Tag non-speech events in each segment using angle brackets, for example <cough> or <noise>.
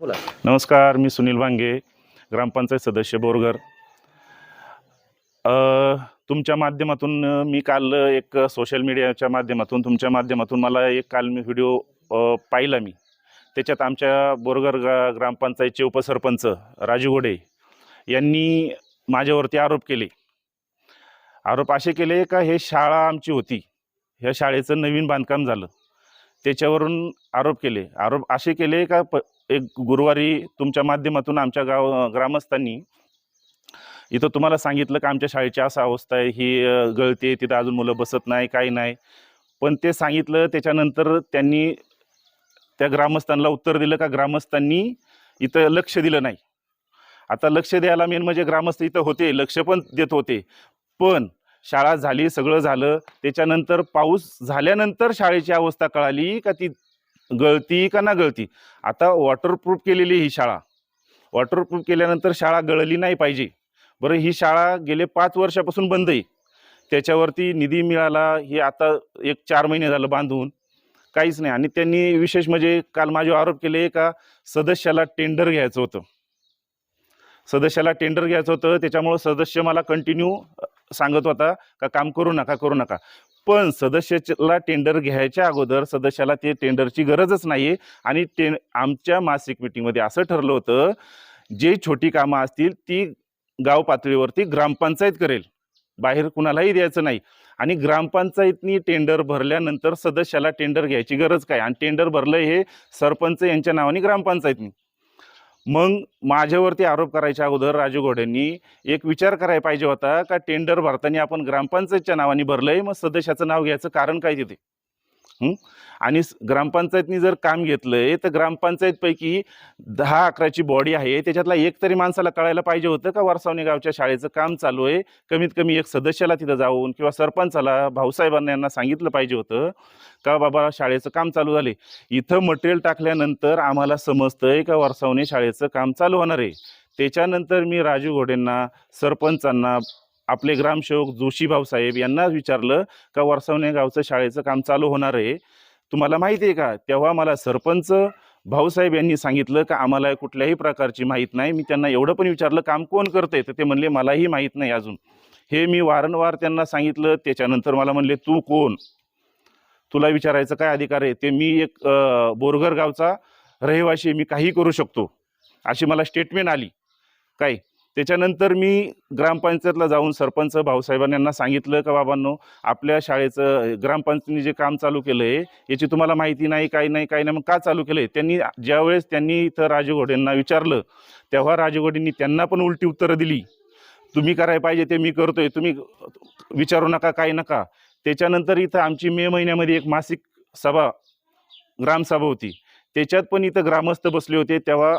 बोला. नमस्कार मी सुनील वांगे ग्रामपंचायत सदस्य बोरगर तुमच्या माध्यमातून मी काल एक सोशल मीडियाच्या माध्यमातून तुमच्या माध्यमातून मला एक काल मी व्हिडिओ पाहिला मी. त्याच्यात आमच्या बोरगर गा ग्रामपंचायतचे उपसरपंच राजू घोडे यांनी माझ्यावरती आरोप केले. आरोप असे केले का हे शाळा आमची होती. ह्या शाळेचं नवीन बांधकाम झालं. त्याच्यावरून आरोप केले. आरोप असे केले का प एक गुरुवारी तुमच्या माध्यमातून आमच्या गाव ग्रामस्थांनी इथं तुम्हाला सांगितलं का आमच्या शाळेची असा अवस्था आहे ही गळते गळती आहे तिथं अजून मुलं बसत नाही काही नाही. पण ते सांगितलं त्याच्यानंतर त्यांनी त्या ग्रामस्थांना उत्तर दिलं का ग्रामस्थांनी इथं लक्ष दिलं नाही. आता लक्ष द्यायला मेन म्हणजे ग्रामस्थ इथं होते लक्ष पण देत होते. पण शाळा झाली सगळं झालं त्याच्यानंतर पाऊस झाल्यानंतर शाळेची अवस्था कळाली का ती गळती का ना गळती? आता वॉटरप्रूफ केलेली ही शाळा. वॉटरप्रूफ केल्यानंतर शाळा गळली नाही पाहिजे. बरं ही शाळा गेले पाच वर्षापासून बंद आहे. त्याच्यावरती निधी मिळाला हे आता एक चार महिने झालं बांधून. काहीच नाही. आणि त्यांनी विशेष म्हणजे काल माझे आरोप केले का सदस्याला टेंडर घ्यायचं होतं. सदस्याला टेंडर घ्यायचं होतं त्याच्यामुळं सदस्य मला कंटिन्यू सांगत होता का काम करू नका करू नका. पण सदस्याला टेंडर घ्यायच्या अगोदर सदस्याला ते टेंडरची गरजच नाही आहे आणि टे आमच्या मासिक मिटिंगमध्ये असं ठरलं होतं जे छोटी कामं असतील ती गाव पातळीवरती ग्रामपंचायत करेल. बाहेर कुणालाही द्यायचं नाही. आणि ग्रामपंचायतनी टेंडर भरल्यानंतर सदस्याला टेंडर घ्यायची गरज काय? आणि टेंडर भरलं हे सरपंच यांच्या नावाने ग्रामपंचायतनी. मग माझ्यावरती आरोप करायच्या अगोदर राजू घोडेंनी एक विचार करायला पाहिजे होता का टेंडर भरताना आपण ग्रामपंचायतच्या नावाने भरलंय मग सदस्याचं नाव घ्यायचं कारण काय तिथे? आणि ग्रामपंचायतनी जर काम घेतलंय तर ग्रामपंचायतपैकी दहा अकराची बॉडी आहे त्याच्यातला एक तरी माणसाला कळायला पाहिजे होतं का वरसावणे गावच्या शाळेचं काम चालू आहे? कमीत कमी एक सदस्याला तिथं जाऊन किंवा सरपंचाला भाऊसाहेबांना यांना सांगितलं पाहिजे होतं का बाबा शाळेचं काम चालू झाले इथं मटेरियल टाकल्यानंतर आम्हाला समजतंय का वरसावणे शाळेचं काम चालू होणार आहे? त्याच्यानंतर मी राजू घोडेंना सरपंचांना आपले ग्रामसेवक जोशी भाऊसाहेब यांना विचारलं का वरसावणे गावचं शाळेचं काम चालू होणार आहे? तुम्हाला माहिती आहे का? तेव्हा मला सरपंच भाऊसाहेब यांनी सांगितलं का आम्हाला कुठल्याही प्रकारची माहीत नाही. मी त्यांना एवढं पण विचारलं काम कोण करते तर ते म्हणले मलाही माहीत नाही अजून. हे मी वारंवार त्यांना सांगितलं. त्याच्यानंतर मला म्हणले तू कोण? तुला विचारायचं काय अधिकार आहे? ते मी एक बोरघर बोरगर गावचा रहिवाशी मी काही करू शकतो. अशी मला स्टेटमेंट आली. काय? त्याच्यानंतर मी ग्रामपंचायतला जाऊन सरपंच भाऊसाहेबांना यांना सांगितलं का बाबांनो आपल्या शाळेचं ग्रामपंचायतीने जे काम चालू केलं आहे याची तुम्हाला माहिती नाही काही नाही काही नाही मग का चालू केलं आहे त्यांनी ज्यावेळेस त्यांनी इथं राजघोडेंना विचारलं तेव्हा राजघोडेंनी त्यांना पण उलटी उत्तरं दिली. तुम्ही करायला पाहिजे ते मी करतोय तुम्ही विचारू नका काय नका. त्याच्यानंतर इथं आमची मे महिन्यामध्ये एक मासिक सभा ग्रामसभा होती. त्याच्यात पण इथं ग्रामस्थ बसले होते तेव्हा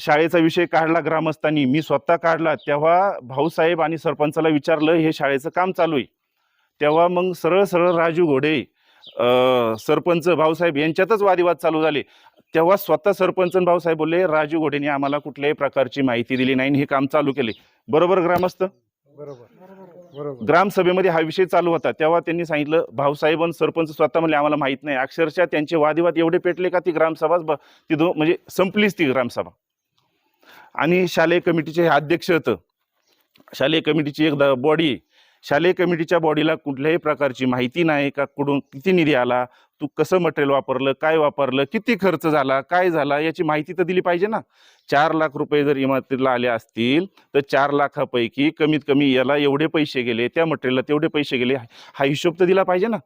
शाळेचा विषय काढला ग्रामस्थांनी. मी स्वतः काढला. तेव्हा भाऊसाहेब आणि सरपंचाला विचारलं हे शाळेचं काम चालू आहे. तेव्हा मग सरळ सरळ राजू घोडे अं, सरपंच भाऊसाहेब यांच्यातच वादिवाद चालू झाले. तेव्हा स्वतः सरपंच आणि भाऊसाहेब बोलले राजू घोडेने आम्हाला कुठल्याही प्रकारची माहिती दिली नाही आणि हे काम चालू केले. बरोबर ग्रामस्थ? बरोबर. ग्रामसभेमध्ये हा विषय चालू होता. तेव्हा त्यांनी सांगितलं भाऊसाहेब आणि सरपंच स्वतः म्हणले आम्हाला माहीत नाही. अक्षरशः त्यांचे वादिवाद एवढे पेटले का ती ग्रामसभाच ब- म्हणजे संपलीच ती ग्रामसभा. आणि शालेय कमिटीचे हे अध्यक्ष होतं. शालेय कमिटीची एक बॉडी शालेय कमिटीच्या बॉडीला कुठल्याही प्रकारची माहिती नाही का? कुठून किती निधी आला? तू कसं मटेरियल वापरलं? काय वापरलं? किती खर्च झाला? काय झाला? याची माहिती तर दिली पाहिजे ना. चार लाख रुपये जर इमारतीला आले असतील तर चार लाखापैकी कमीत कमी याला एवढे पैसे गेले त्या मटेरियलला तेवढे पैसे गेले हा हिशोब तर दिला पाहिजे ना.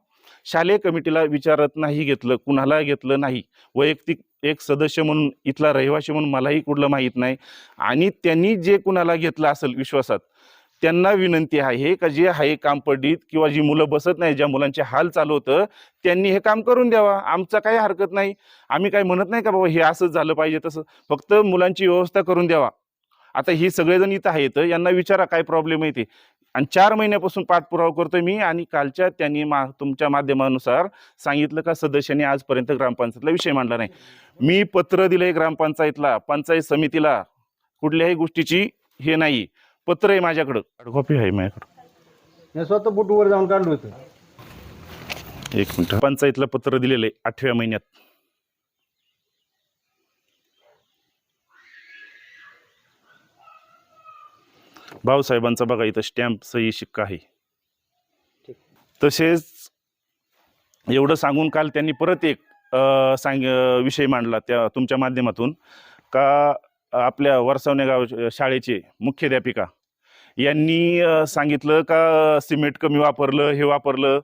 शालेय कमिटीला विचारत नाही घेतलं कुणाला घेतलं नाही. वैयक्तिक एक सदस्य म्हणून इथला रहिवासी म्हणून मलाही कुठलं माहीत नाही. आणि त्यांनी जे कुणाला घेतलं असेल विश्वासात त्यांना विनंती आहे का जे आहे काम पडीत किंवा जी मुलं बसत नाही ज्या मुलांचे हाल चालू होतं त्यांनी हे काम करून द्यावा. आमचा काही हरकत नाही. आम्ही काही म्हणत नाही का बाबा हे असंच झालं पाहिजे तसं. फक्त मुलांची व्यवस्था करून द्यावा. आता हे सगळेजण इथं आहेत यांना विचारा काय प्रॉब्लेम आहे ते. आणि चार महिन्यापासून पाठपुरावा करतोय मी आणि कालच्या त्यांनी मा तुमच्या माध्यमानुसार सांगितलं का सदस्यांनी आजपर्यंत ग्रामपंचायतला विषय मांडला नाही. मी पत्र दिलंय ग्रामपंचायतला पंचायत समितीला. कुठल्याही गोष्टीची हे नाही. पत्र आहे माझ्याकडं. कॉपी आहे माझ्याकडं. मी स्वतः बुटवर जाऊन काढलो होतं. एक मिनिट. पंचायतला पत्र दिलेलं आहे आठव्या महिन्यात. भाऊसाहेबांचा बघा इथं स्टॅम्प सही शिक्का आहे. तसेच एवढं सांगून काल त्यांनी परत एक सांग विषय मांडला त्या तुमच्या माध्यमातून. का आपल्या वरसवणे गाव शाळेचे मुख्याध्यापिका. यांनी सांगितलं का सिमेंट कमी वापरलं हे वापरलं.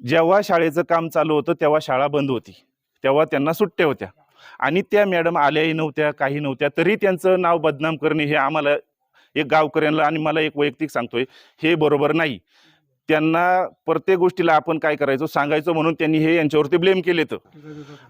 जेव्हा शाळेचं काम चालू होतं तेव्हा शाळा बंद होती. तेव्हा त्यांना सुट्ट्या होत्या. आणि त्या मॅडम आल्याही नव्हत्या काही नव्हत्या तरी त्यांचं नाव बदनाम करणे हे आम्हाला एक गावकऱ्यांना आणि मला एक वैयक्तिक सांगतोय हे बरोबर नाही. त्यांना प्रत्येक गोष्टीला आपण काय करायचो सांगायचो म्हणून त्यांनी हे यांच्यावरती ब्लेम केले तर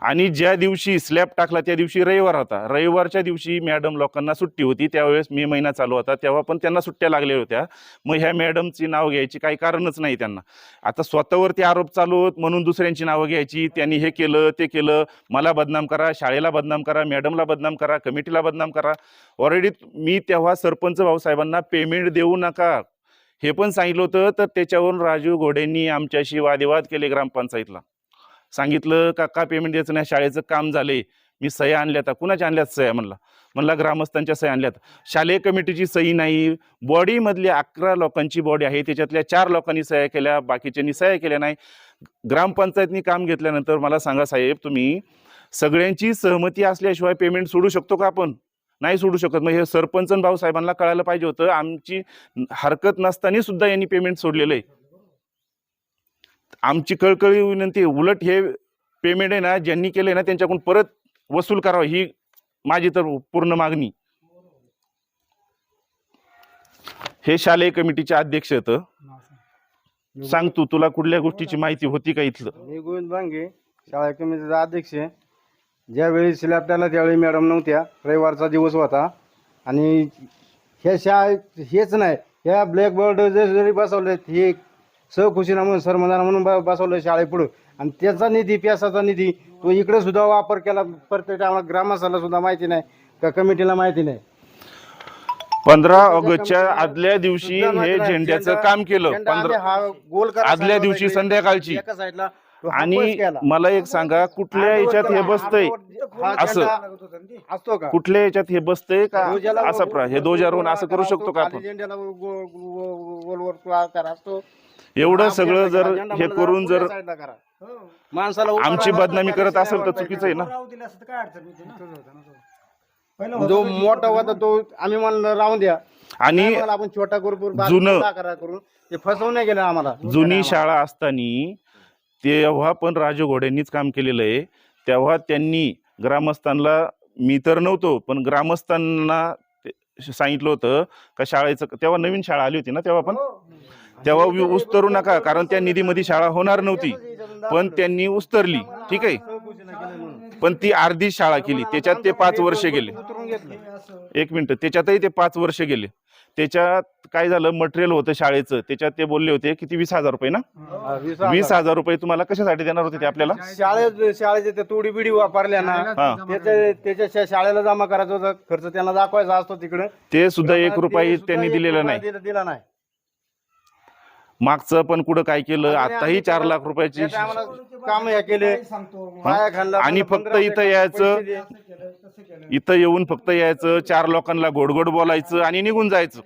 आणि ज्या दिवशी स्लॅब टाकला त्या दिवशी रविवार होता. रविवारच्या दिवशी मॅडम लोकांना सुट्टी होती. त्यावेळेस मे महिना चालू होता. तेव्हा पण त्यांना सुट्ट्या लागल्या होत्या. मग ह्या मॅडमची नाव घ्यायची काही कारणच नाही त्यांना. आता स्वतःवरती आरोप चालू होत म्हणून दुसऱ्यांची नावं घ्यायची. त्यांनी हे केलं ते केलं. मला बदनाम करा शाळेला बदनाम करा मॅडमला बदनाम करा कमिटीला बदनाम करा. ऑलरेडी मी तेव्हा सरपंच भाऊसाहेबांना पेमेंट देऊ नका. हे पण सांगितलं होतं. तर त्याच्यावरून राजू घोडेंनी आमच्याशी वादविवाद केले ग्रामपंचायतला. सांगितलं का का पेमेंट द्यायचं नाही शाळेचं काम झाले. मी सह्या आणल्या आता कुणाच्या आणल्यात सह्या? म्हणला. म्हणला ग्रामस्थांच्या सह्या आणल्यात. शालेय कमिटीची सही नाही. बॉडीमधली अकरा लोकांची बॉडी आहे. त्याच्यातल्या चार लोकांनी सह्या केल्या. बाकीच्यांनी सह्या केल्या नाही. ग्रामपंचायतनी काम घेतल्यानंतर मला सांगा साहेब तुम्ही सगळ्यांची सहमती असल्याशिवाय पेमेंट सोडू शकतो का आपण? नाही सोडू शकत. मग हे सरपंच भाऊ भाऊसाहेबांना कळायला पाहिजे होतं. आमची हरकत नसताना सुद्धा यांनी पेमेंट सोडलेलं आहे. आमची कळकळी विनंती उलट हे पेमेंट आहे ना ज्यांनी केलंय ना त्यांच्याकडून परत वसूल करावं ही माझी तर पूर्ण मागणी. हे शालेय कमिटीचे अध्यक्ष होतं सांग तू तुला कुठल्या गोष्टीची माहिती होती का इथलं? मी गोविंद भांगे शाळा कमिटीचा अध्यक्ष आहे. ज्यावेळी स्लॅब टाकला त्यावेळी मॅडम नव्हत्या. रविवारचा दिवस होता. आणि ह्या शाळेत हेच नाही. ह्या ब्लॅकबोर्ड जरी बसवले हे सहखुशीना म्हणून सरमदाना म्हणून ब- बसवलं शाळेपुढं आणि त्याचा निधी प्यासाचा निधी तो इकडे सुद्धा वापर केला. प्रत्येक आम्हाला ग्रामस्थाला सुद्धा माहिती नाही का कमिटीला माहिती नाही. पंधरा ऑगस्टच्या आदल्या दिवशी हे. झेंड्याचं झेंडा- काम केलं. पंधरा हा गोल आदल्या दिवशी संध्याकाळची. एका साईडला हा आणि. मला एक सांगा कुठल्या याच्यात हे बसतंय? हा असं. असतो का? कुठल्या याच्यात हे बसतंय का? असं प्र- हे दोजारून असं करू शकतो का आपण? झेंड्याला गोलवर आकार असतो. एवढं हा सगळं जर हे करून जरा करा. माणसाला उभं आमची राहायला बदनामी करत असेल तर चुकीचं आहे ना? जो मोठा होता तो आम्ही म्हणलं राहून द्या. आणि आपण छोटा करू करू बारीक जुनं- करून ते फसवून गेलं आम्हाला. जुनी शाळा असताना तेव्हा पण राजू घोडेंनीच काम केलेलं आहे. तेव्हा त्यांनी ग्रामस्थांना मी तर नव्हतो पण ग्रामस्थांना सांगितलं होतं का शाळेचं तेव्हा नवीन शाळा आली होती ना तेव्हा पण? तेव्हा वि- उस्तरू नका कारण त्या निधीमध्ये शाळा होणार नव्हती. पण त्यांनी उस्तरली ठीक आहे? पण ती अर्धी शाळा केली त्याच्यात ते पाच वर्ष गेले. एक मिनिट त्याच्यातही ते पाच वर्ष गेले. त्याच्यात काय झालं मटेरियल होतं शाळेचं. त्याच्यात ते बोलले होते किती वीस हजार रुपये ना? वीस हजार. रुपये तुम्हाला कशासाठी देणार होते ते आपल्याला? शाळेत शाळेचे ते तोडी बिडी वापरल्या ना हा त्याच्या शाळेला जमा करायचा होता खर्च त्यांना दाखवायचा असतो तिकडे. ते सुद्धा एक रुपये त्यांनी दिलेला नाही. दिला नाही. मागचं पण कुठं काय केलं? आताही चार त्याला- लाख रुपयाची काम हे केले. आणि फक्त इथं यायचं. इथं येऊन फक्त यायचं चार लोकांना गोड गोड बोलायचं आणि निघून जायचं.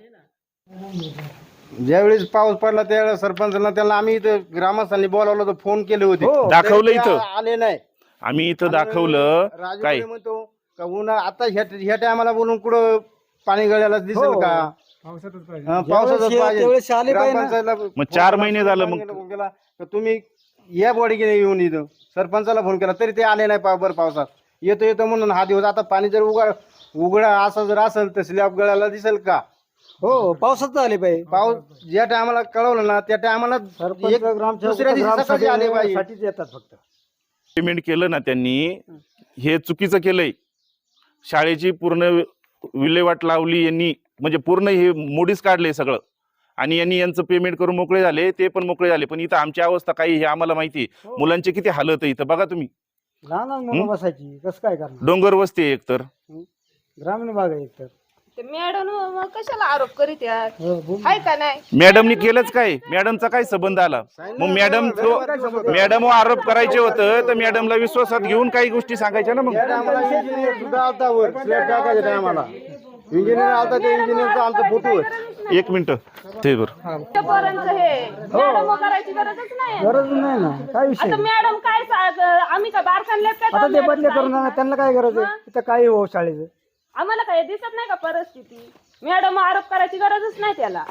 ज्यावेळेस पाऊस पडला त्यावेळेस सरपंचांना त्यांना आम्ही इथं ग्रामस्थांनी बोलावलं होतं फोन केले होते. दाखवलं तरी ते इथं. आले नाही. आम्ही इथं दाखवलं. राजू काय? म्हणतो का उन्हा आता ह्या ह्या टायमाला बोलून कुठं पाणी गळ्याला दिसेल का? हा, पावसातच पाहिजे. ग्रामपंचायतला मग चार महिने झालं मग. फोन केला. का तुम्ही या बॉडी येऊन इथं. सरपंचाला फोन केला तरी ते आले नाही पा- बरं पावसात. येतो येतो म्हणून हा दिवस आता पाणी जर उघड उघडा असा जर असेल तर स्लॅब गळ्याला दिसेल का? हो पावसात आले पाहिजे पाऊस ज्या टायमाला कळवलं ना त्या टायमाला दुसऱ्या दिवशी सकाळी आले पाहिजे येतात फक्त. पेमेंट केलं ना त्यांनी हे चुकीचं केलंय. शाळेची पूर्ण विल्हेवाट लावली यांनी. म्हणजे पूर्ण हे मोडीच काढले सगळं. आणि यांनी यांचं पेमेंट करून मोकळे झाले ते पण मोकळे झाले. पण इथं आमची अवस्था काही हे आम्हाला माहिती आहे. मुलांची किती हालत आहे इथं बघा तुम्ही. लहान लहान हं? मुलं बसायची. कसं काय करणार? डोंगर वस्ती आहे एकतर. ग्रामीण भाग आहे एक तर ते मॅडम कशाला आरोप करीत यात हो, बोल. का नाही? मॅडमनी केलंच काय? मॅडमचा काय संबंध आला? मग मॅडम तो मॅडम आरोप करायचे होतं तर मॅडमला विश्वासात घेऊन काही गोष्टी सांगायच्या ना मग? सुद्धा आता वर स्लॅब इंजिनियर आलता त्या इंजिनियरचा आमचा फोटो आहे. एक मिनिट. ते बरं. पोरांचं हे मॅडम करायची गरजच नाही. गरज नाही ना. काय विषय? आता मॅडम काय सा- आम्ही काय बारखानल्यात काय आता ते? बदले करून आणा, त्यांना काय गरज आहे? तिथं काही हो शाळेचं. आम्हाला काय दिसत नाही का परिस्थिती? मॅडम आरोप करायची गरजच नाही त्याला.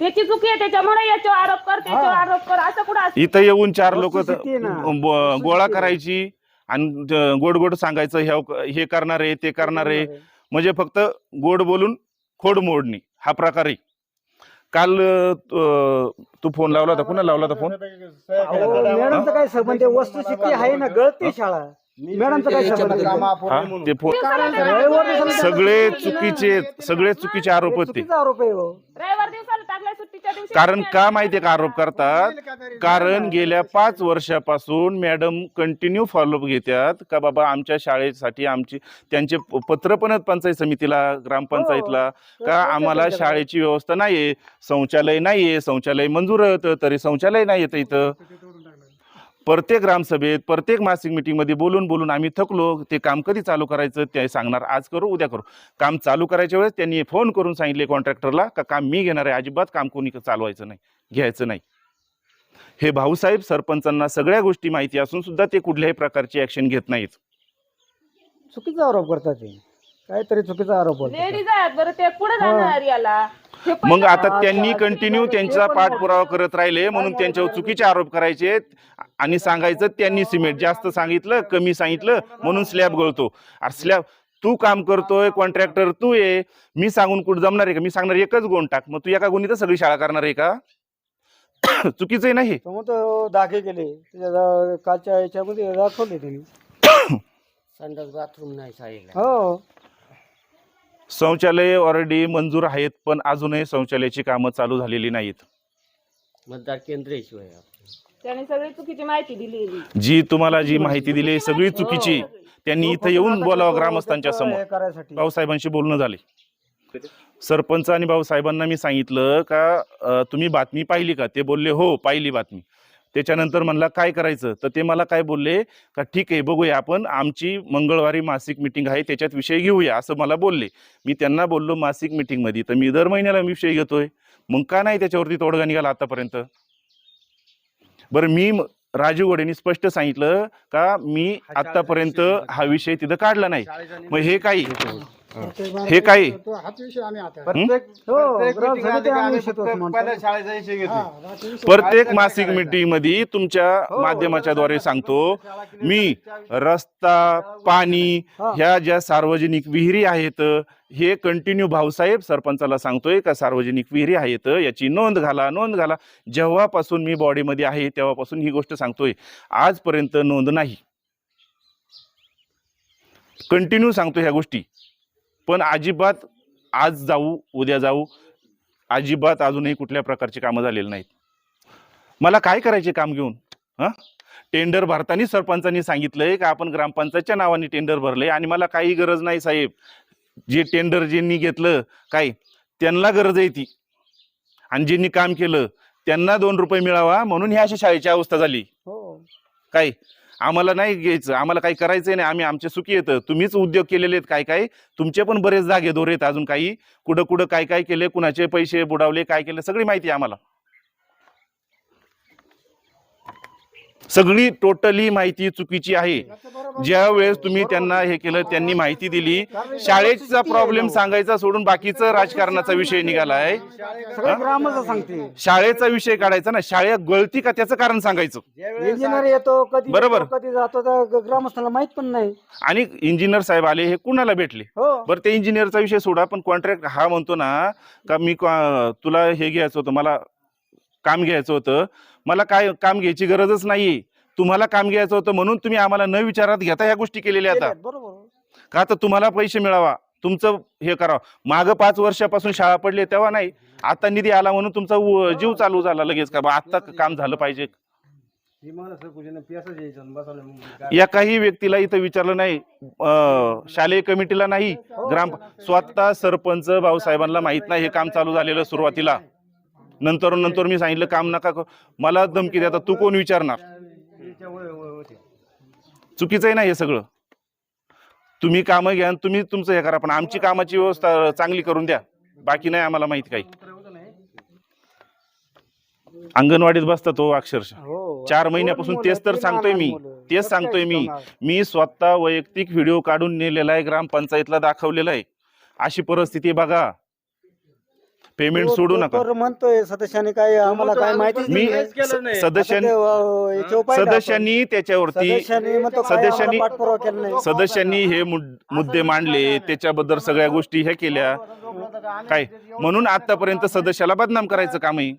त्याची चुकी आहे त्याच्यामुळे याच्यावर आरोप कर त्याच्यावर आरोप कर असं कुठं असतं? इथं येऊन चार लोक वस्तुस्थिती आहे ना. गोळा करायची आणि ज- गोड गोड सांगायचं ह्या- हे करणार आहे ते करणार. आहे म्हणजे फक्त गोड बोलून खोड मोडणी हा प्रकार आहे. काल तू फोन लावला होता कुणा लावला होता फोन? मॅडमचं काय संबंध आहे? वस्तुस्थिती आहे ना गळते शाळा. मॅडमचं काय संबंध आहे? हा ते फोन रविवार दिवसाला सगळे चुकीचे सगळे चुकीचे आरोप होते चुकीचा आरोप आहे हो. रविवार दिवसाला टाकलाय सुट्टीच्या दिवशी कारण का माहितीये का आरोप करतात? कारण गेल्या पाच वर्षापासून मॅडम कंटिन्यू फॉलोअप घेतात का बाबा आमच्या शाळेसाठी आमची त्यांचे पत्र पण पंचायत समितीला ग्रामपंचायतला. का आम्हाला शाळेची व्यवस्था नाहीये शौचालय नाहीये शौचालय मंजूर होतं तरी शौचालय नाही येतं इथं प्रत्येक ग्रामसभेत प्रत्येक मासिक मीटिंगमध्ये बोलून बोलून आम्ही थकलो ते काम कधी चालू करायचं ते सांगणार आज करू उद्या करू. काम चालू करायच्या वेळेस त्यांनी फोन करून सांगितले कॉन्ट्रॅक्टरला का काम मी घेणार आहे अजिबात काम कोणी चालवायचं नाही घ्यायचं नाही. हे भाऊसाहेब सरपंचांना सगळ्या गोष्टी माहिती असून सुद्धा ते कुठल्याही प्रकारची ॲक्शन घेत नाहीत. चुकीचा आरोप करतात ते काहीतरी चुकीचा आरोप होतो लेडीज आहेत बरं ते पुढे जाणार याला? हे पण- मग आता त्यांनी कंटिन्यू त्यांचा पाठपुरावा करत राहिले म्हणून त्यांच्यावर चुकीचे आरोप करायचे आणि सांगायचं त्यांनी सिमेंट जास्त सांगितलं कमी सांगितलं म्हणून स्लॅब गळतो. स्लॅब तू काम करतोय कॉन्ट्रॅक्टर तू ये. मी सांगून कुठं जमणार आहे का? मी सांगणार एकच गुण टाक. मग तू एका गुणीत सगळी शाळा करणार आहे का? <coughs> चुकीचं आहे नाही समोर तो दाखे केले त्याच्या दा- कालच्या याच्यामध्ये दाखवले त्यांनी. <coughs> संडास बाथरूम नाही शाळेला. हो. शौचालय ऑलरेडी मंजूर आहेत पण अजूनही शौचालयाची कामं चालू झालेली नाहीत. मतदार केंद्र त्यांनी सगळी चुकीची माहिती दिली जी तुम्हाला जी माहिती दिली सगळी चुकीची. त्यांनी इथं येऊन बोलावं ग्रामस्थांच्या समोर. भाऊसाहेबांशी बोलणं झाले. सरपंच आणि भाऊसाहेबांना मी सांगितलं का तुम्ही बातमी पाहिली का? ते बोलले हो पाहिली बातमी. त्याच्यानंतर म्हणला काय करायचं? तर ते मला काय बोलले का ठीक आहे बघूया आपण आमची मंगळवारी मासिक मिटिंग आहे त्याच्यात विषय घेऊया असं मला बोलले. मी त्यांना बोललो मासिक मिटिंगमध्ये तर मी दर महिन्याला विषय घेतोय मग का नाही त्याच्यावरती तोडगा निघाला आतापर्यंत? बरं मी म- राजीव गोडेंनी स्पष्ट सांगितलं का मी आतापर्यंत हा विषय तिथं काढला नाही. मग हे काही हे. काही प्रत्येक हो, प्रत्येक ग्राम meeting आली समिती की आम्ही आम्ही फक्त शिकवतो म्हणतो. पहिल्या शाळेचा विषय घेतो प्रत्येक मासिक मीटिंगमध्ये तुमच्या माध्यमाच्या द्वारे सांगतो मी रस्ता पाणी ह्या ज्या सार्वजनिक विहिरी आहेत हे कंटिन्यू भाऊसाहेब सरपंचाला सांगतोय का सार्वजनिक विहिरी आहेत याची नोंद घाला नोंद घाला. जेव्हापासून मी बॉडीमध्ये आहे तेव्हापासून ही गोष्ट सांगतोय. आजपर्यंत नोंद नाही. कंटिन्यू सांगतो ह्या गोष्टी. पण अजिबात आज जाऊ उद्या जाऊ अजिबात अजूनही कुठल्या प्रकारची कामं झालेली नाहीत. मला काय करायचे काम घेऊन? हां? टेंडर भरताना सरपंचांनी सांगितलंय का आपण ग्रामपंचायतच्या नावाने टेंडर भरले आणि मला काही गरज नाही साहेब. जे टेंडर ज्यांनी घेतलं काय? त्यांना गरज आहे ती. आणि ज्यांनी काम केलं त्यांना दोन रुपये मिळावा म्हणून ह्या अशा शाळेची अवस्था झाली. हो. काय? आम्हाला नाही घ्यायचं आम्हाला काही करायचं नाही आम्ही आमचे सुखी येतं तुम्हीच उद्योग केलेले आहेत काय काय? तुमचे पण बरेच जागे दोरे आहेत अजून काही. कुठं कुठं काय काय केले कुणाचे पैसे बुडावले काय केले सगळी माहिती आहे आम्हाला. सगळी टोटली माहिती चुकीची आहे. ज्या वेळेस तुम्ही त्यांना हे केलं त्यांनी माहिती दिली शाळेचा प्रॉब्लेम सांगायचा सोडून बाकीचं राजकारणाचा विषय ग्रामच सांगते. शाळेचा विषय काढायचा ना शाळेत गळती का त्याचं कारण सांगायचं? इंजिनियर येतो कधी बरोबर. कधी जातो ग्रामस्थांना माहीत पण नाही. आणि इंजिनियर साहेब आले हे कुणाला भेटले? हो. बरं ते इंजिनियरचा विषय सोडा पण कॉन्ट्रॅक्ट हा म्हणतो ना का मी तुला हे घ्यायचं होतं मला काम घ्यायचं होतं. मला काय काम घ्यायची गरजच नाहीये. तुम्हाला काम घ्यायचं होतं म्हणून तुम्ही आम्हाला न विचारात घेता ह्या गोष्टी केलेल्या आता. बरोबर. का तर तुम्हाला पैसे मिळावा. तुमचं हे करावं. मागं पाच वर्षापासून शाळा पडली तेव्हा नाही. आता निधी आला म्हणून तुमचा उ- जीव चालू झाला लगेच. का बा आता काम झालं पाहिजे. ही मला सर कुठे पियासच यायचं आणि बसायला मग काय- या काही व्यक्तीला इथं विचारलं नाही. अं, शालेय कमिटीला नाही. ग्राम स्वतः सरपंच भाऊसाहेबांना माहीत नाही हे काम चालू झालेलं सुरुवातीला. नंतर नंतर मी सांगितलं काम नका करू. मला धमकी देता तू कोण विचारणार. चुकीचं आहे ना हे सगळं. तुम्ही कामं घ्या आणि तुम्ही तुमचं हे करा पण आमची कामाची व्यवस्था चांगली करून द्या. बाकी नाही आम्हाला माहिती काही. अंगणवाडीत बसता तो अक्षरशः. हो चार महिन्यापासून तेच तर सांगतोय मी. तेच सांगतोय मी? मी स्वतः वैयक्तिक व्हिडिओ काढून नेलेला आहे ग्रामपंचायतला दाखवलेला आहे. अशी परिस्थिती बघा. पेमेंट तो- सोडू तो नका. तर म्हणतोय सदस्याने काय आम्हाला काय माहितीच मी सदस्यांनी. सदस्यांनी त्याच्यावरती सदस्यांनी म्हणतो काय सदस्यांनी आम्हाला पाठपुरावा केला नाही. सदस्यांनी हे मुद- मुद्दे मांडले त्याच्याबद्दल सगळ्या गोष्टी हे केल्या. काय? म्हणून आतापर्यंत सदस्याला बदनाम करायचं काम आहे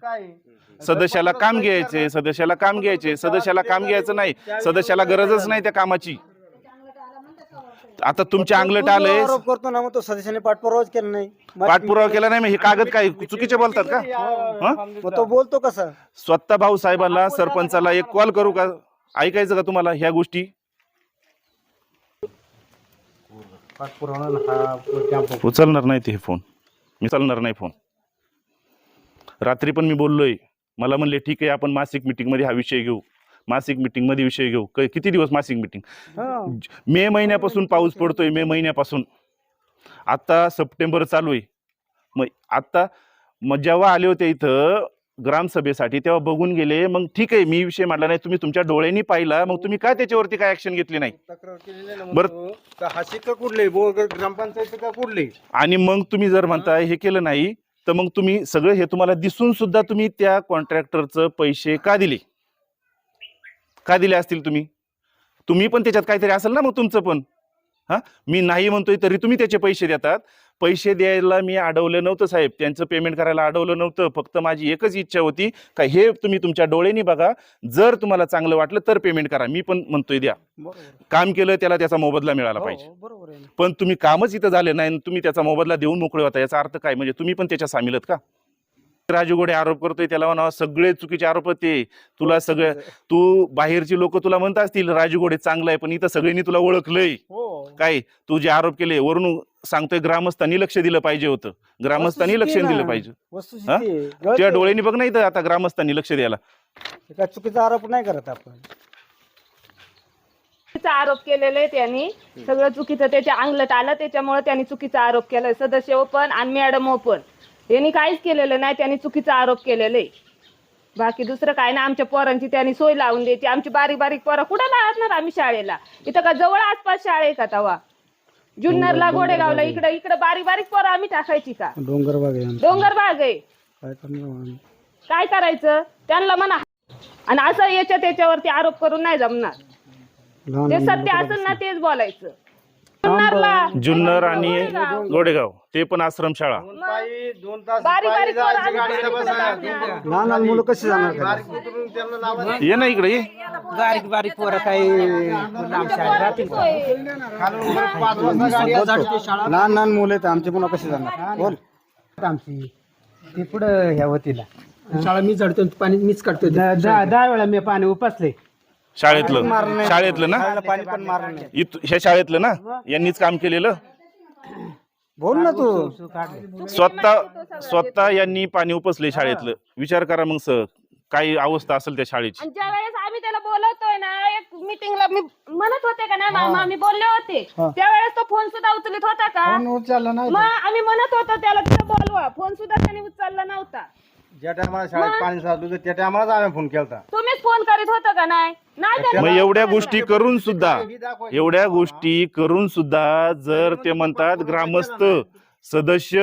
सदस्याला काम घ्यायचे सदस्याला काम घ्यायचे सदस्याला काम घ्यायचं नाही. सदस्याला गरजच नाही त्या कामाची. आता तुमच्या अंगलट आलंय. आरोप करतो ना मग तो सदस्याने पाठपुरावाच केला नाही. मग- पाठपुरावा केला नाही मग हे कागद काय चुकीचे बोलतात का? हं? मग तो बोलतो कसा? स्वतः भाऊ साहेबांना सरपंचाला एक कॉल करू का? ऐकायचं का तुम्हाला ह्या गोष्टी? उचलणार नाही ते फोन. मी चालणार नाही फोन. रात्री पण मी बोललोय. मला म्हणले ठीक आहे आपण मासिक meeting मध्ये हा विषय घेऊ. मासिक meeting मध्ये विषय घेऊ. क- किती दिवस मासिक मिटिंग हा. मे महिन्यापासून पाऊस पडतोय मे महिन्यापासून. आता सप्टेंबर चालू आहे. मग आता मग जेव्हा आले होते इथं ग्रामसभेसाठी तेव्हा बघून गेले मग ठीक आहे मी विषय मांडला नाही. तुम्ही तुमच्या डोळ्यांनी पाहिला मग तुम्ही काय त्याच्यावरती काय ऍक्शन घेतली नाही? तक्रार केलेली आहे ना बरं. म्हणतो, का हा शिक्का कुठले? ग्रामपंचायत का कुठले? आणि मग तुम्ही जर म्हणताय हे केलं नाही तर मग तुम्ही सगळं हे तुम्हाला दिसून सुद्धा तुम्ही त्या कॉन्ट्रॅक्टरचं पैसे का दिले? का दिले असतील तुम्ही? तुम्ही पण त्याच्यात काहीतरी असेल ना मग तुमचं पण. हा? मी नाही म्हणतोय तरी तुम्ही त्याचे पैसे देतात. पैसे द्यायला मी अडवलं नव्हतं साहेब. त्यांचं पेमेंट करायला अडवलं नव्हतं. फक्त माझी एकच इच्छा होती का हे तुम्ही तुमच्या डोळ्यांनी बघा. जर तुम्हाला चांगलं वाटलं तर पेमेंट करा. मी पण म्हणतोय द्या. काम केलं त्याला त्याचा मोबदला मिळाला हो, पाहिजे. बरोबर आहे ना. पण तुम्ही कामच इथं झाले नाही तुम्ही त्याचा मोबदला देऊन मोकळे होता. याचा अर्थ काय? म्हणजे तुम्ही पण त्याच्या सामील का? राजू गोडे आरोप करतोय त्याला म्हणावं सगळे चुकीचे आरोप ते. तुला सगळं तू बाहेरची लोक तुला म्हणत असतील राजू गोडे चांगला आहे पण इथं सगळ्यांनी तुला ओळखलंय. हो. काय? तू जे आरोप केले वरून सांगतोय ग्रामस्थांनी लक्ष दिलं पाहिजे होतं. ग्रामस्थांनी लक्ष दिलं. पाहिजे. वस्तुस्थिती हा? आहे. तुझ्या. डोळ्यांनी बघ नाही तर आता ग्रामस्थांनी लक्ष द्यायला. हे काय चुकीचा आरोप नाही करत आपण. चुकीचा आरोप केलेला आहे त्यांनी. सगळं चुकीचं त्याच्या अंगलट आलं त्याच्यामुळे त्यांनी चुकीचा आरोप केलाय. सदस्य पण आणि मॅडम पण यांनी काहीच केलेलं नाही त्यांनी चुकीचा आरोप केलेला आहे बाकी दुसरं काय नाही आमच्या पोरांची त्यांनी सोय लावून द्यायची आमची बारीक बारीक पोरं कुठं लावणार आम्ही शाळेला? इथं का जवळ आसपास शाळा आहे का तवा? जुन्नरला गोडेगावला इकडं इकडं बारीक बारीक पोरं आम्ही टाकायची का? डोंगर बाग आहे आमचा. डोंगर भाग आहे. काय करणार आम्ही? काय करायचं? त्यांना म्हणा. आणि असं याच्या त्याच्यावरती आरोप करून नाही जमणार. लहान मुलं सत्य असेल ना तेच बोलायचं. जुन्नर आणि गोडेगाव. ते पण आश्रमशाळा दोन पायी दोन तास बारीक पायी बारीक पोरं जायची आम्ही गाडीला तिकडे बसायला. लावणार. लहान लहान मुलं कशी जाणार खाली? बारीक उतरून त्यांना लावायचं. ये ना इकडे ये बारीक बारीक पोरं काही. खालून पाच वाजता गाडी. लहान लहान मुलं आहेत आमची मुलं कशी जाणार बोल आमची ते पुढं ह्या होतीला शाळा मी चढतो पाणी मीच काढतो दहा दहा वेळा मी पाणी उपसले शाळेतलं. शाळेतलं ना? खायला पाणी पण मारलं नाही. इथं ह्या शाळेतलं ना? यांनीच काम केलेलं? बोल ना तू. स्वतः स्वतः यांनी पाणी उपसले शाळेतलं. विचार करा मग सर. काय अवस्था असेल त्या शाळेची. आणि ज्या वेळेस आम्ही त्याला बोलवतोय ना एक मीटिंगला मी म्हणत होते का नाही मामा मी बोलले होते. त्यावेळेस तो फोन सुद्धा उचलत होता का? उचलला नाही मग आम्ही म्हणत होतो त्याला तिथं बोलवा. फोन सुद्धा त्याने उचलला नव्हता. ज्या टायमाला शाळेत पाणी साचलं होतं त्या टायमालाच आम्ही फोन केलता. तुम्हीच फोन करीत होता का? नाही. मग एवढ्या गोष्टी करून सुद्धा एवढ्या गोष्टी करून सुद्धा जर ते म्हणतात ग्रामस्थ सदस्य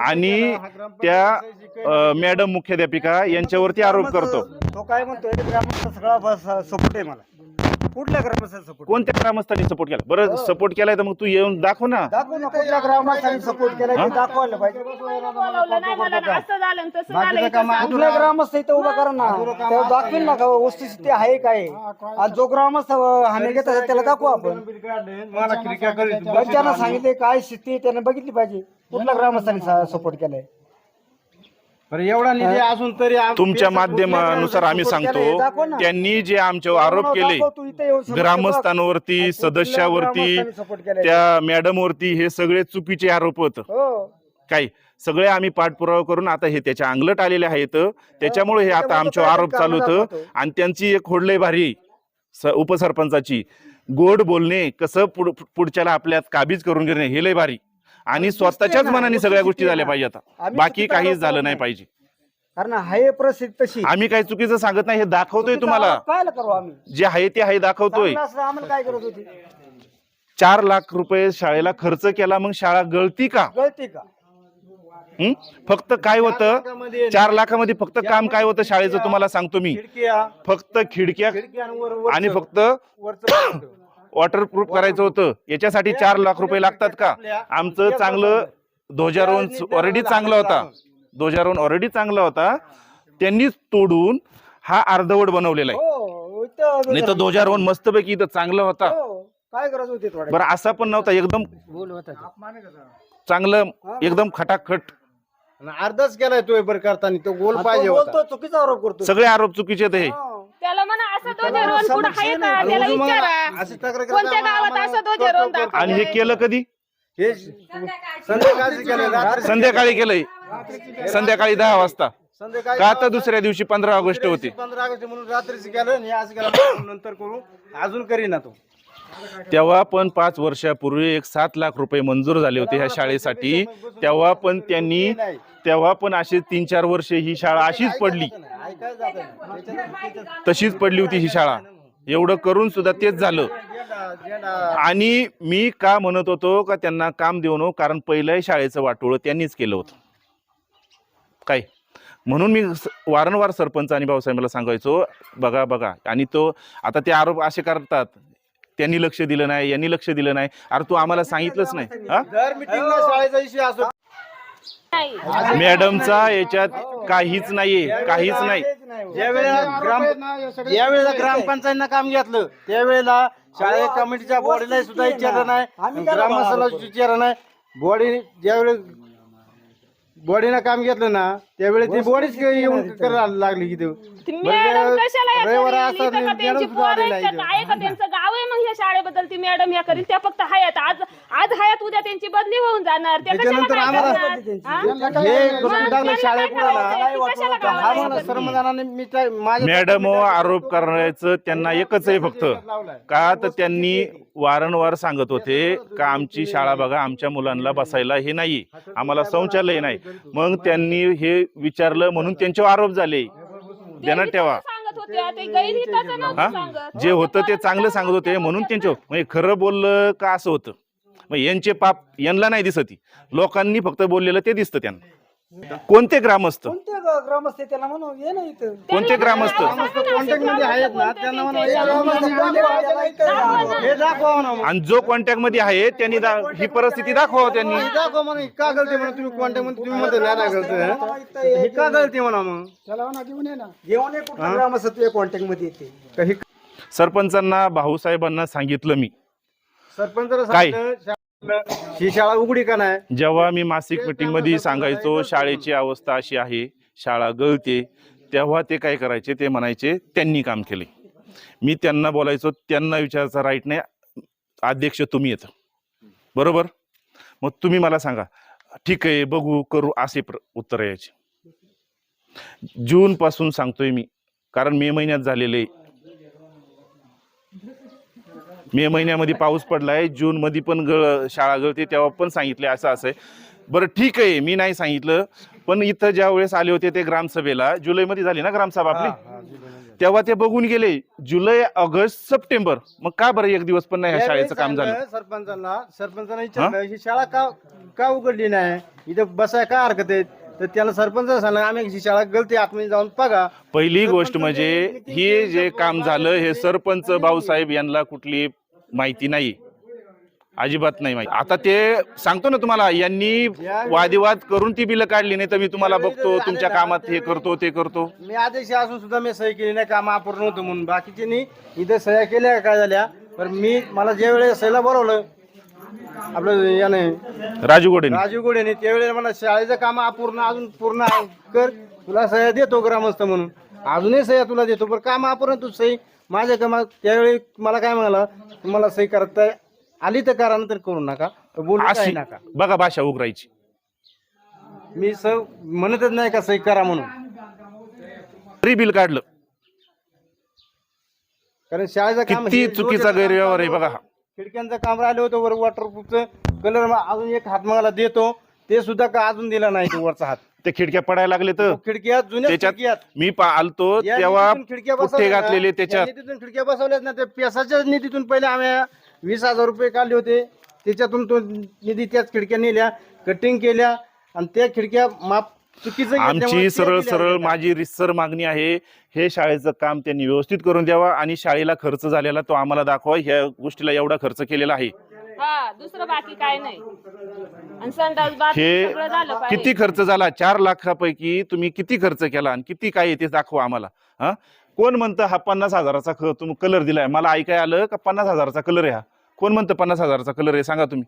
आणि त्या मॅडम मुख्याध्यापिका यांच्यावरती आरोप करतो. तो काय म्हणतोय ग्रामस्थ सगळा सपोर्ट आहे मला. कुठल्या ग्रामस्थाचा सपोर्ट कोणत्या ग्रामस्थांनी सपोर्ट केला? बरं सपोर्ट केलाय तर मग तू येऊन दाखव ना. दाखव ना कुठल्या ग्रामस्थांनी सपोर्ट केला ते दाखवायला पाहिजे. बोलवलं नाही मला ना असं झालं आणि तसं झालं बाकीचं काम इथं कुठल्या ग्रामस्थ इथं उभा करा ना. दाखवेल ना का वस्तुस्थिती आहे काय आणि जो ग्रामस्थ हानी घेत असेल त्याला दाखवू आपण. मला क्रिकेट करीत त्यांना सांगितले काय स्थिती आहे त्याने बघितली पाहिजे. कुठल्या ग्रामस्थांनी सपोर्ट केलाय? बरं एवढा निधी असून तरी आम- तुमच्या माध्यमानुसार आम्ही सांगतो त्यांनी जे आमच्यावर आरोप केले ग्रामस्थांवरती सदस्यावरती त्या मॅडमवरती हे सगळे चुकीचे आरोप होत. हो. काय सगळे आम्ही पाठपुरावा करून आता हे त्याच्या अंगलट आलेले आहेत. त्याच्यामुळे हे आता आमच्यावर आरोप चालू होतं. आणि त्यांची एक होडलय भारी स- उपसरपंचाची. गोड बोलणे कसं पुढ पुढच्याला आपल्यात काबीज करून घेणे हे लय भारी. आणि स्वतःच्याच मनाने सगळ्या गोष्टी झाल्या पाहिजे आता बाकी काहीच झालं नाही. पाहिजे. कारण आहे परिस्थिती तशी आम्ही काही चुकीचं सांगत नाही हे दाखवतोय तुम्हाला. करू आम्ही. जे आहे ते आहे दाखवतोय. काय करत होती? चार लाख रुपये शाळेला खर्च केला मग शाळा गळती का? गळती का? हं? फक्त काय होतं? चार लाखामध्ये फक्त काम काय होतं शाळेचं तुम्हाला सांगतो मी. खिडक्या. फक्त खिडक्या खिडकी आणि फक्त. वॉटरप्रूफ करायचं होतं. याच्यासाठी चार लाख रुपये लागतात का? आमचं चांगलं ध्वजारोहण ऑलरेडी चांगला होता. ध्वजारोहण ऑलरेडी चांगला होता. त्यांनीच तोडून हा अर्धवट बनवलेला आहे. हो नाही तर ध्वजारोहण मस्तपैकी इथं चांगलं होता. हो, काय गरज होती थोडं बरं असा पण नव्हता. एकदम ते. चांगलं एकदम खटाखट. आणि अर्धाच केलाय तो बरं करताना. तो गोल पाहिजे होता. बोलतो चुकीचा आरोप करतो सगळे आरोप चुकीचे आहेत हो. त्याला म्हणा असं ध्वजारोहण कुठं आहे का? त्याला रोज मला विचारा. अशी तक्रार करता कोणत्या आम्हाला- गावात आम्हाला असं ध्वजारोहण करतो- करतो. आणि हे केलं कधी? हे संध्याकाळी केलं रात्री संध्याकाळी केलंय. संध्याकाळी दहा वाजता. संध्याकाळी का तर दुसऱ्या दिवशी पंधरा ऑगस्ट होती? पंधरा ऑगस्ट म्हणून रात्रीच केलं आणि आज केलं नंतर करू. अजून करीना तो. तेव्हा पण पाच वर्षापूर्वी एक सात लाख रुपये मंजूर झाले होते ह्या शाळेसाठी. तेव्हा पण त्यांनी तेव्हा पण असे तीन चार वर्ष ही शाळा अशीच पडली. तशीच पडली होती ही शाळा. एवढं करून सुद्धा तेच झालं. आणि मी का म्हणत होतो का त्यांना काम देऊ नको कारण पहिल्याही शाळेचं वाटोळं त्यांनीच केलं होतं. काय? म्हणून मी वारंवार सरपंच आणि भाऊसाहेबाला सांगायचो बघा बघा. आणि तो आता ते आरोप असे करतात. त्यांनी लक्ष दिलं नाही यांनी लक्ष दिलं नाही. अरे तू आम्हाला सांगितलंच नाही. हा दर मिटिंगला शाळेचा इश्यू असो नाही मॅडमचा याच्यात काहीच नाहीये काहीच नाही. ज्या वेळेला ग्राम ज्या वेळेला ग्रामपंचायतनं काम घेतलं त्यावेळेला शाळे कमिटीच्या बॉडीला सुद्धा विचारलं नाही ग्रामस्थाला विचारलं नाही. बॉडी ज्यावेळी बॉडीनं काम घेतलं ना त्यावेळी ती बॉडीच येऊन करायला लागली की ते. रविवार? असतात मॅडम सुद्धा गाव आहे ह्या शाळेबद्दल ती मॅडम ह्या करील त्या फक्त हयात. आज आज हयात उद्या त्यांची बदली होऊन जाणार. त्या कशाला त्याच्यानंतर काय आम्हाला- करणार? हा? हे मग गोष्टी टाकलं त्यांना शाळे काय करायचं? पुढाला ती कशाला हा गावाला म्हणा येतात? सर्वजणांनी मी त्या- माझ्या मॅडम आरोप करायचं त्यांना एकच आहे फक्त. का तर त्यांनी वारंवार सांगत होते का आमची शाळा बघा आमच्या मुलांना बसायला हे नाही. आम्हाला शौचालय नाही. मग त्यांनी हे विचारलं म्हणून त्यांच्यावर आरोप झाले. ध्यानात ठेवा. सांगत होते आता गैरहिताचं नव्हतं हा? जे होतं ते चांगलं सांगत होते म्हणून त्यांच्या म्हणजे खरं बोललं का असं होतं? मग यांचे पाप यांना नाही दिसत लोकांनी फक्त बोललेलं ते दिसतं त्यांना. कोणते ग्रामस्थ? कोणते ग- ग्रामस्थ आहे? त्याला म्हणू ये ना इथं. कोणते ग्रामस्थ? कॉन्टॅक्टमध्ये आहेत ना त्यांना म्हणा हे हे दाखवा. आणि जो कॉन्टॅक्टमध्ये आहे त्यांनी दा- ही परिस्थिती दाखवा त्यांनी. हे दाखवा म्हणा का गलती म्हणा तुम्ही कॉन्टॅक्टमध्ये तुम्ही म्हणता नाही ना गलती हे? का गलती म्हणा मग? त्याला म्हणा घेऊन ये ना. घेऊन ये कुठला ग्रामस्थ तुझ्या कॉन्टॅक्टमध्ये येते. काही सरपंचांना भाऊसाहेबांना सांगितलं मी. सरपंच काय? ही शाळा उघडी का नाही? जेव्हा मी मासिक मीटिंगमध्ये सांगायचो शाळेची अवस्था अशी आहे शाळा गळते तेव्हा ते काय करायचे ते म्हणायचे त्यांनी काम केले. मी त्यांना बोलायचो त्यांना विचारायचा राईट नाही अध्यक्ष तुम्ही येतं. बरोबर? मग तुम्ही मला सांगा ठीक आहे बघू करू असे प्र उत्तर यायचे. जून पासून सांगतोय मी कारण मे महिन्यात झालेले मे महिन्यामध्ये पाऊस पडलाय जून मध्ये पण गळ शाळा गळते तेव्हा पण सांगितले असं असं आहे. बरं ठीक आहे मी नाही सांगितलं पण इथं ज्या वेळेस आले होते ते ग्रामसभेला जुलैमध्ये झाली ना ग्रामसभा आपली? तेव्हा ते बघून गेले जुलै ऑगस्ट सप्टेंबर. मग का बरं एक दिवस पण नाही ह्या शाळेचं काम झालं? सरपंचांना सरपंचांना विचारलं ही? शाळा का का उघडली नाही? इथं बसाय का हरकत आहे? तर त्याला सरपंच सांगला आम्ही ही शाळा गलती आतमध्ये जाऊन बघा. पहिली गोष्ट म्हणजे हे जे काम झालं हे सरपंच भाऊसाहेब यांना कुठली माहिती नाही. अजिबात नाही माहिती. आता ते सांगतो ना तुम्हाला यांनी वादिवाद करून ती बिलं काढली नाही तर मी तुम्हाला बघतो तुमच्या कामात हे करतो ते करतो. मी आदेश असून सुद्धा मी सही केली नाही काम अपूर्ण होतं म्हणून. बाकीच्यांनी इथं सह्या केल्या काय झाल्या? पण मी मला ज्या वेळेस सहीला बोलवलं आपलं याने राजू गोडे राजीव गोडेने त्यावेळेला मला शाळेचं काम अपूर्ण अजून पूर्ण आहे. कर तुला सह्या देतो ग्रामस्थ म्हणून. अजूनही सह्या तुला देतो पण काम अपूर्ण तू सही. माझ्या कामात त्यावेळी मला काय म्हणाला तुम्हाला सही करता आली तर करा नंतर करू नका. बोलू काही अशी नका. बघा भाषा उघडायची. मी स म्हणतच नाही का सही करा म्हणून. तरी बिल काढलं. कारण शाळेचं काम किती हे रोज चुकीचा गैरव्यवहार आहे बघा. खिडक्यांचं काम राहिलं होतं वर वॉटरप्रूफचं कलर अजून एक हात मला देतो. ते सुद्धा का अजून दिला नाही तो वरचा हात? ते खिडक्या पडायला लागले तर? खिडक्या जुन्या त्याच्यात मी पा- आलतो या तेव्हा निधीतून खिडक्या पुठ्ठे बसवल्या ना, घातलेले या त्याच्यात. निधीतून खिडक्या बसवल्यात ना त्या पेसाच्या निधीतून पहिले आम्ही वीस हजार रुपये काढले होते. त्याच्यातून तो निधी त्याच खिडक्या नेल्या कटिंग केल्या. आणि त्या खिडक्या माप चुकीचं आमची सरळ सरळ. माझी रिसर मागणी आहे हे शाळेचं काम त्यांनी व्यवस्थित करून द्यावा आणि शाळेला खर्च झालेला तो आम्हाला दाखवा ह्या गोष्टीला एवढा खर्च केलेला आहे. हा दुसरं बाकी काय नाही. आणि संडास बाथरूम सगळं झालं पाहिजे. किती खर्च झाला? चार लाखापैकी तुम्ही किती खर्च केला आणि किती काय आहे ते दाखवा आम्हाला हा? कोण म्हणतं हा पन्नास हजाराचा ख तुम्ही कलर दिलाय? मला ऐकाय आलं का पन्नास हजाराचा कलर आहे हा? कोण म्हणतं पन्नास हजाराचा कलर आहे? सांगा तुम्ही?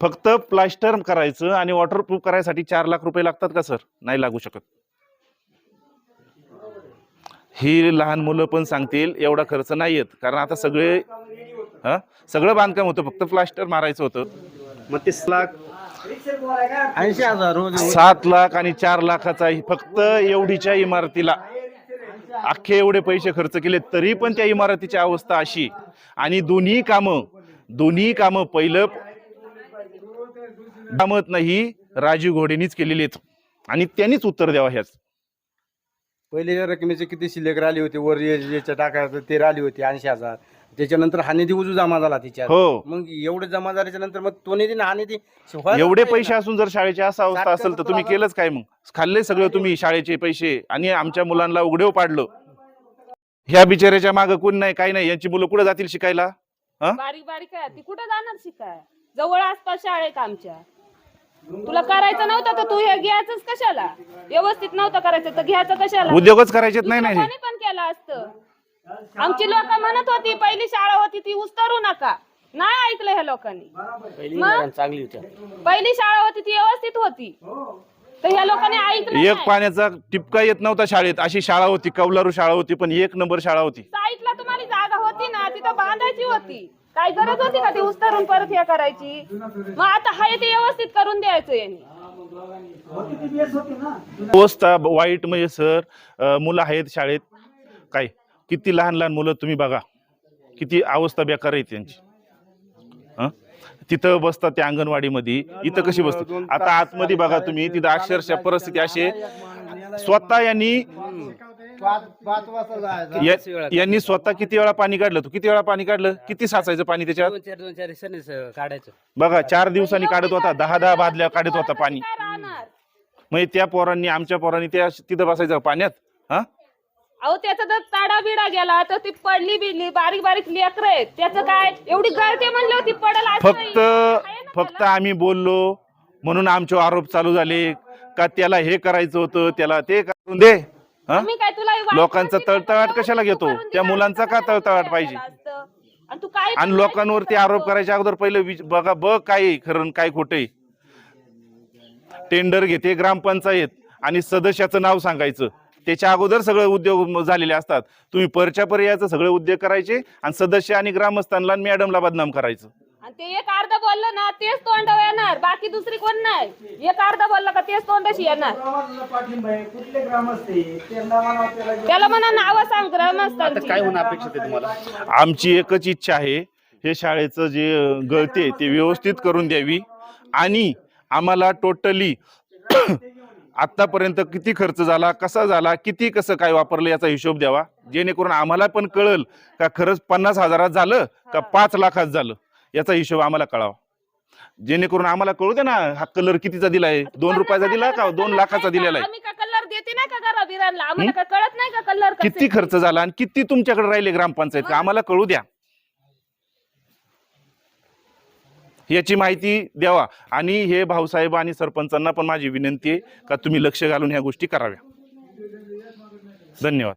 फक्त प्लास्टर करायचं आणि वॉटरप्रूफ करायसाठी चार लाख रुपये लागतात का सर? नाही लागू शकत. ही लहान मुलं पण सांगतील एवढा खर्च नाही येत. कारण आता सगळे हा? सगळं बांधकाम होतं फक्त प्लास्टर मारायचं होतं. मग तीस लाख? ऐंशी हजार सात लाख आणि चार लाखाचा ही फक्त एवढीच्या इमारतीला. अख्खे एवढे पैसे खर्च केले तरी पण त्या इमारतीची अवस्था अशी. आणि दोन्ही कामं दोन्ही कामं पहिलं कामत नाही राजीव घोडेनीच केलेली आहेत. आणि त्यांनीच उत्तर द्यावं ह्याच. पहिलेच्या रकमेचे किती शिल्लक राहिली होती? वर ज्याच्या टाकायचं ते राहिली होती ऐंशी हजार. त्याच्यानंतर हा निधी उजू जमा झाला तिच्यात. हो. मग एवढे जमा झाल्याच्यानंतर मग तो निधी हा निधी एवढे पैसे. असून जर शाळेची असा अवस्था असेल तर तुम्ही केलंच काय मग? खाल्ले सगळं तुम्ही शाळेचे पैसे आणि आमच्या मुलांना उघडेव पाडलं. ह्या बिचाऱ्याच्या मागं कोण नाही काही नाही यांची मुलं कुठे जातील शिकायला? बारीक बारीक आहे. ती कुठं जाणार शिकाय? जवळ आसपास शाळा आहे का आमच्या. तुला करायचं नव्हतं तर तू हे घ्यायचंच कशाला? व्यवस्थित नव्हतं करायचं तर घ्यायचं कशाला? उद्योगच करायचेत नाही दुसरं नाही. कोणी पण केलं असतं. आमची लोक म्हणत होती पहिली शाळा होती ती उस्तरू नका. नाही ऐकलं ह्या लोकांनी. पहिली मग? मॅडम चांगली होती पहिली शाळा होती ती व्यवस्थित होती. तर ह्या लोकांनी ऐकलं एक. पाण्याचा टिपका येत नव्हता शाळेत. अशी शाळा होती कौलारू शाळा होती पण एक नंबर शाळा होती. साईडला तुम्हाला जागा होती ना तिथं बांधायची होती. काय गरज होती का ती उस्तरून परत हे करायची? मग आता हाय ते व्यवस्थित करून द्यायचं यांनी. अवस्था वाईट म्हणजे सर मुलं आहेत शाळेत. काय? किती लहान लहान मुलं तुम्ही बघा. किती अवस्था बेकार आहे त्यांची. हं? तिथं बसतात त्या अंगणवाडीमध्ये. इथं कशी बसतात? आता आतमध्ये बघा तुम्ही तिथं अक्षरशः परिस्थिती अशी आहे. स्वतः यांनी पाच पाच वाजता जायचं. या- यांनी स्वतः किती वेळा पाणी काढलं? तू किती वेळा पाणी काढलं? किती साचायचं पाणी त्याच्यात? दोन चार दोन चार दिवसांनी स- काढायचं. बघा चार दिवसांनी काढत होता. दहा दहा बादल्या काढत होता पाणी. काय राहणार? म्हणजे त्या पोरांनी आमच्या पोरांनी त्या तिथं बसायचं पाण्यात हा? अहो त्याचा जर ताडा बिडा गेला तर ती पडली बिडली बारीक बारीक लेकर आहेत. त्याचं काय? एवढी गळते म्हणली होती पडल असं नाही. फक्त आहे ना फक्त त्याला? आम्ही बोललो. म्हणून आमचे आरोप चालू झाले. का त्याला हे करायचं होतं? त्याला ते करून दे. हा? आम्ही काय तुला वाईट लोकांचा का? तळतळाट कशाला तू घेतो? करून त्या दिलं मुलांचा असतं का तर तळतळाट पाहिजे? असतं? आणि तू काय आणि पण लोकांवरती आरोप. करायच्या अगोदर पहिले विच- बघा बघ काय आहे खरं आणि काय खोटं. टेंडर घेते ग्रामपंचायत आणि सदस्याचं नाव सांगायचं त्याच्या अगोदर सगळे उद्योग म- झालेले असतात तुम्ही परच्या पर्यायाचं सगळे उद्योग करायचे आणि सदस्य आणि ग्रामस्थांना आणि मॅडमला बदनाम करायचं आणि ते एक अर्ध बोललं ना तेच तोंड येणार. बाकी दुसरी कोण नाही? एक अर्ध बोललं का तेच तोंडशी येणार. पाठिंबा आहे कुठले ग्रामस्थ आहे त्यांना म्हणा त्याला त्याला म्हणा नाव सांग ग्रामस्थांची आमची एकच इच्छा आहे हे शाळेचं जे गळते ते व्यवस्थित करून द्यावी. आणि आम्हाला टोटली <coughs> आतापर्यंत किती खर्च झाला कसा झाला किती कसं काय वापरलं याचा हिशोब द्यावा? जेणेकरून आम्हाला पण कळल का खरंच पन्नास हजारात झालं का पाच लाखात झालं? याचा हिशोब आम्हाला कळावा. जेणेकरून आम्हाला कळू दे ना हा कलर कितीचा दिलाय? दोन रुपयाचा दिला का? दोन लाखाचा दिलेला आहे. आम्ही का कलर देते नाही का घरा बिरांना आम्हाला का कळत नाही का कलर किती खर्च झाला आणि किती तुमच्याकडे राहिले ग्रामपंचायत? का आम्हाला कळू द्या. याची माहिती द्यावा. आणि हे भाऊसाहेब आणि सरपंचांना पण माझी विनंती आहे का तुम्ही लक्ष घालून ह्या गोष्टी कराव्या. धन्यवाद.